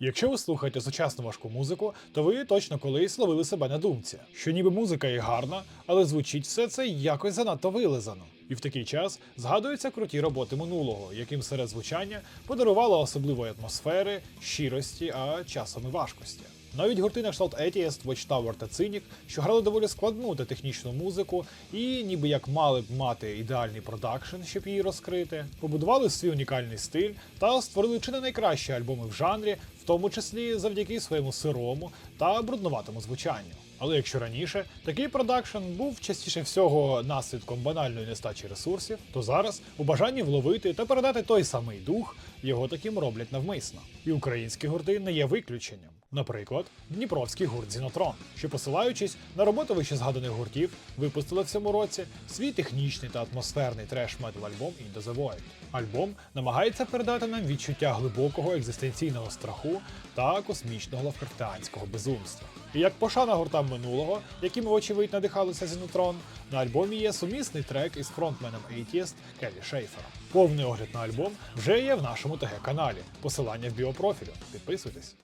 Якщо ви слухаєте сучасну важку музику, то ви точно колись ловили себе на думці, що ніби музика і гарна, але звучить все це якось занадто вилизано. І в такий час згадуються круті роботи минулого, яким серед звучання подарувало особливої атмосфери, щирості, а часом і важкості. Навіть гурти на кшталт Atheist, Watchtower та Cynic, що грали доволі складну та технічну музику, і ніби як мали б мати ідеальний продакшн, щоб її розкрити, побудували свій унікальний стиль та створили чи не найкращі альбоми в жанрі, в тому числі завдяки своєму сирому та бруднуватому звучанню. Але якщо раніше такий продакшн був частіше всього наслідком банальної нестачі ресурсів, то зараз у бажанні вловити та передати той самий дух його таким роблять навмисно. І українські гурти не є виключенням. Наприклад, дніпровський гурт Зінотрон, що посилаючись на роботу вище згаданих гуртів, випустили в цьому році свій технічний та атмосферний треш-метал альбом Into the Void. Альбом намагається передати нам відчуття глибокого екзистенційного страху та космічного лавкрафтеанського безумства. І як пошана гуртам минулого, якими вочевидь надихалися Зінотрон, на альбомі є сумісний трек із фронтменом Atheist Келі Шейфером. Повний огляд на альбом вже є в нашому ТГ каналі. Посилання в біопрофілю. Підписуйтесь.